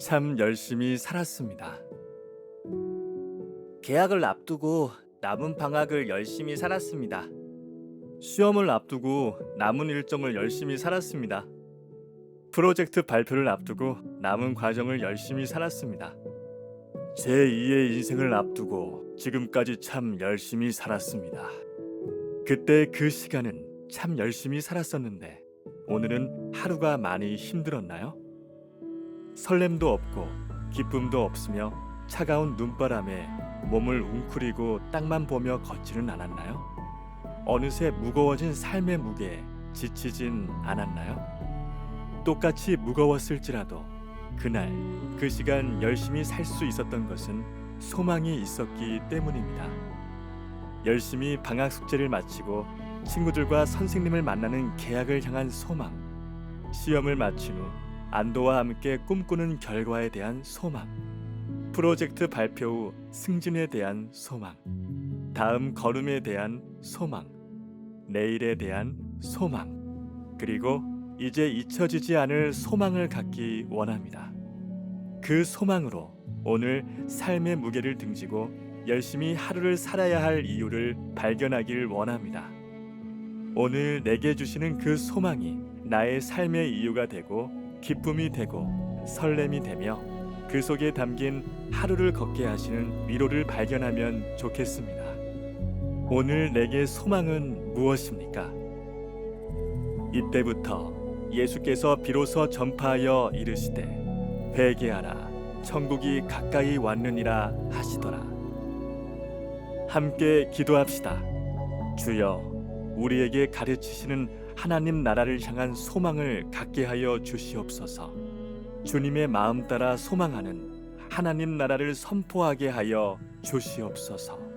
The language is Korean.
참 열심히 살았습니다. 계약을 앞두고 남은 방학을 열심히 살았습니다. 시험을 앞두고 남은 일정을 열심히 살았습니다. 프로젝트 발표를 앞두고 남은 과정을 열심히 살았습니다. 제 2의 인생을 앞두고 지금까지 참 열심히 살았습니다. 그때 그 시간은 참 열심히 살았었는데 오늘은 하루가 많이 힘들었나요? 설렘도 없고 기쁨도 없으며 차가운 눈바람에 몸을 웅크리고 땅만 보며 걷지는 않았나요? 어느새 무거워진 삶의 무게에 지치진 않았나요? 똑같이 무거웠을지라도 그날 그 시간 열심히 살 수 있었던 것은 소망이 있었기 때문입니다. 열심히 방학 숙제를 마치고 친구들과 선생님을 만나는 계약을 향한 소망, 시험을 마친 후 안도와 함께 꿈꾸는 결과에 대한 소망, 프로젝트 발표 후 승진에 대한 소망, 다음 걸음에 대한 소망, 내일에 대한 소망, 그리고 이제 잊혀지지 않을 소망을 갖기 원합니다. 그 소망으로 오늘 삶의 무게를 등지고 열심히 하루를 살아야 할 이유를 발견하길 원합니다. 오늘 내게 주시는 그 소망이 나의 삶의 이유가 되고 기쁨이 되고 설렘이 되며 그 속에 담긴 하루를 걷게 하시는 위로를 발견하면 좋겠습니다. 오늘 내게 소망은 무엇입니까? 이때부터 예수께서 비로소 전파하여 이르시되 회개하라 천국이 가까이 왔느니라 하시더라. 함께 기도합시다. 주여 우리에게 가르치시는 하나님 나라를 향한 소망을 갖게 하여 주시옵소서. 주님의 마음 따라 소망하는 하나님 나라를 선포하게 하여 주시옵소서.